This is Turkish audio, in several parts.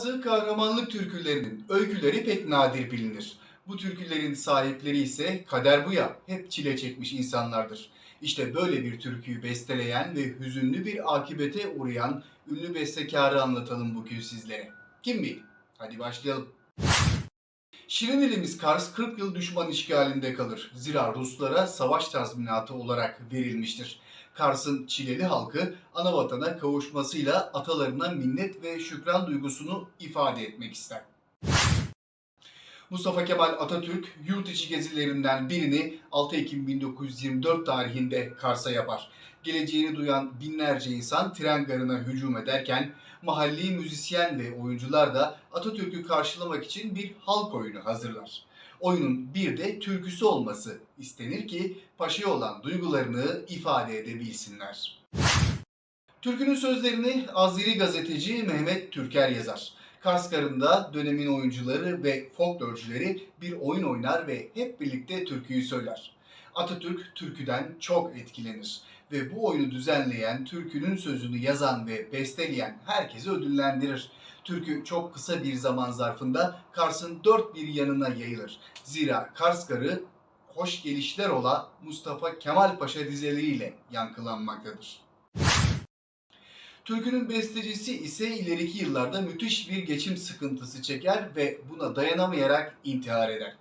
Bazı kahramanlık türkülerinin öyküleri pek nadir bilinir. Bu türkülerin sahipleri ise kader bu ya, hep çile çekmiş insanlardır. İşte böyle bir türküyü besteleyen ve hüzünlü bir akibete uğrayan ünlü bestekarı anlatalım bugün sizlere. Kim bilir? Hadi başlayalım. Şirin ilimiz Kars 40 yıl düşman işgalinde kalır. Zira Ruslara savaş tazminatı olarak verilmiştir. Kars'ın çileli halkı ana vatana kavuşmasıyla atalarına minnet ve şükran duygusunu ifade etmek ister. Mustafa Kemal Atatürk yurt içi gezilerinden birini 6 Ekim 1924 tarihinde Kars'a yapar. Geleceğini duyan binlerce insan tren garına hücum ederken mahalli müzisyen ve oyuncular da Atatürk'ü karşılamak için bir halk oyunu hazırlar. Oyunun bir de türküsü olması istenir ki paşaya olan duygularını ifade edebilsinler. Türkünün sözlerini Azeri gazeteci Mehmet Türker yazar. Kars Garı'nda dönemin oyuncuları ve folklorcuları bir oyun oynar ve hep birlikte türküyü söyler. Atatürk türküden çok etkilenir ve bu oyunu düzenleyen, türkünün sözünü yazan ve besteleyen herkesi ödüllendirir. Türkü çok kısa bir zaman zarfında Kars'ın dört bir yanına yayılır. Zira Kars Garı hoş gelişler ola Mustafa Kemal Paşa dizeleriyle yankılanmaktadır. Türkünün bestecisi ise ileriki yıllarda müthiş bir geçim sıkıntısı çeker ve buna dayanamayarak intihar eder.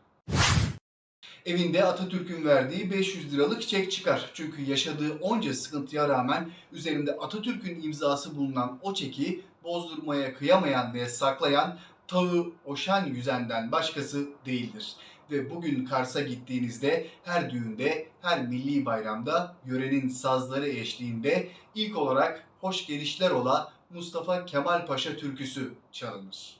Evinde Atatürk'ün verdiği 500 liralık çek çıkar. Çünkü yaşadığı onca sıkıntıya rağmen üzerinde Atatürk'ün imzası bulunan o çeki bozdurmaya kıyamayan ve saklayan Tağı Oşan Yüzen'den başkası değildir. Ve bugün Kars'a gittiğinizde her düğünde, her milli bayramda yörenin sazları eşliğinde ilk olarak hoş gelişler ola Mustafa Kemal Paşa türküsü çalınır.